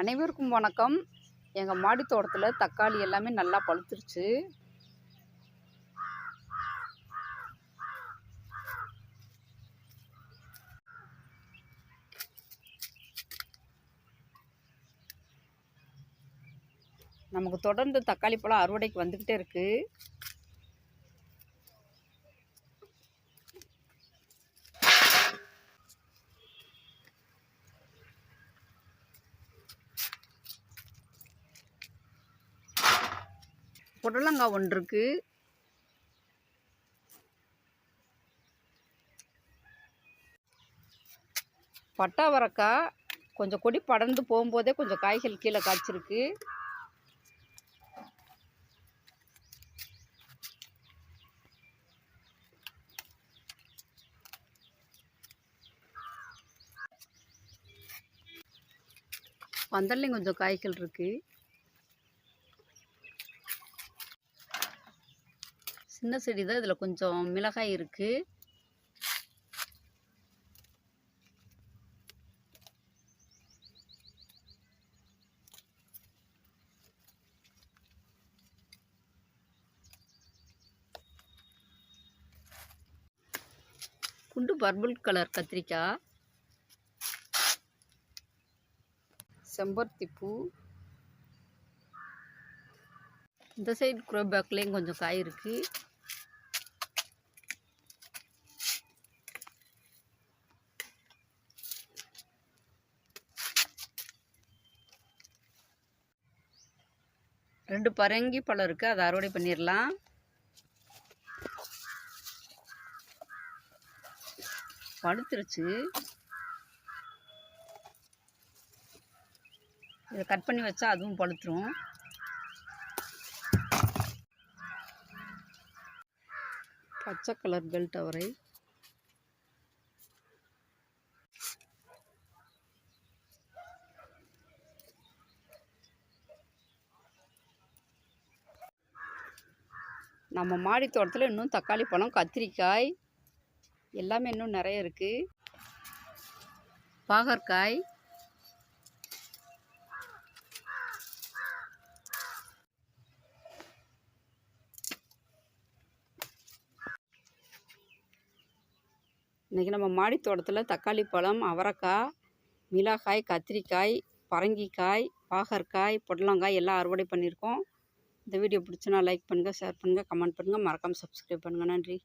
அனைவருக்கும் வணக்கம். எங்கள் மாடி தோட்டத்தில் தக்காளி எல்லாமே நல்லா பழுத்துருச்சு. நமக்கு தொடர்ந்து தக்காளி பழம் அறுவடைக்கு வந்துக்கிட்டே இருக்குது புடலங்காய் ஒன்று இருக்குது பட்டாவரக்காய் கொஞ்சம் கொடி படர்ந்து போகும்போதே கொஞ்சம் காய்கள் கீழே காய்ச்சிருக்கு. பந்தல்லையும் கொஞ்சம் காய்கள் இருக்குது சின்ன செடி தான் இதில் கொஞ்சம் மிளகாய் இருக்குது குண்டு பர்பிள் கலர் கத்திரிக்காய். செம்பருத்தி பூ. இந்த சைடு குரோபேக்லேயும் கொஞ்சம் காய் இருக்குது ரெண்டு பரங்கி பழம் இருக்குது அதை அறுவடை பண்ணிடலாம் பழுத்துருச்சு. இதை கட் பண்ணி வச்சா அதுவும் பழுத்துரும். பச்சை கலர் பெல்ட் அவரை. நம்ம மாடி தோட்டத்தில் இன்னும் தக்காளி பழம் கத்திரிக்காய் எல்லாமே இன்னும் நிறைய இருக்குது பாகற்காய். இன்றைக்கி நம்ம மாடி தோட்டத்தில் தக்காளி பழம் அவரைக்காய் மிளகாய் கத்திரிக்காய் பரங்கிக்காய் பாகற்காய் புடலங்காய் எல்லாம் அறுவடை பண்ணியிருக்கோம். இந்த வீடியோ பிடிச்சுன்னா லைக் பண்ணுங்கள் ஷேர் பண்ணுங்கள் கமெண்ட் பண்ணுங்கள் மறக்காமல் சப்ஸ்கிரைப் பண்ணுங்கள் நன்றி.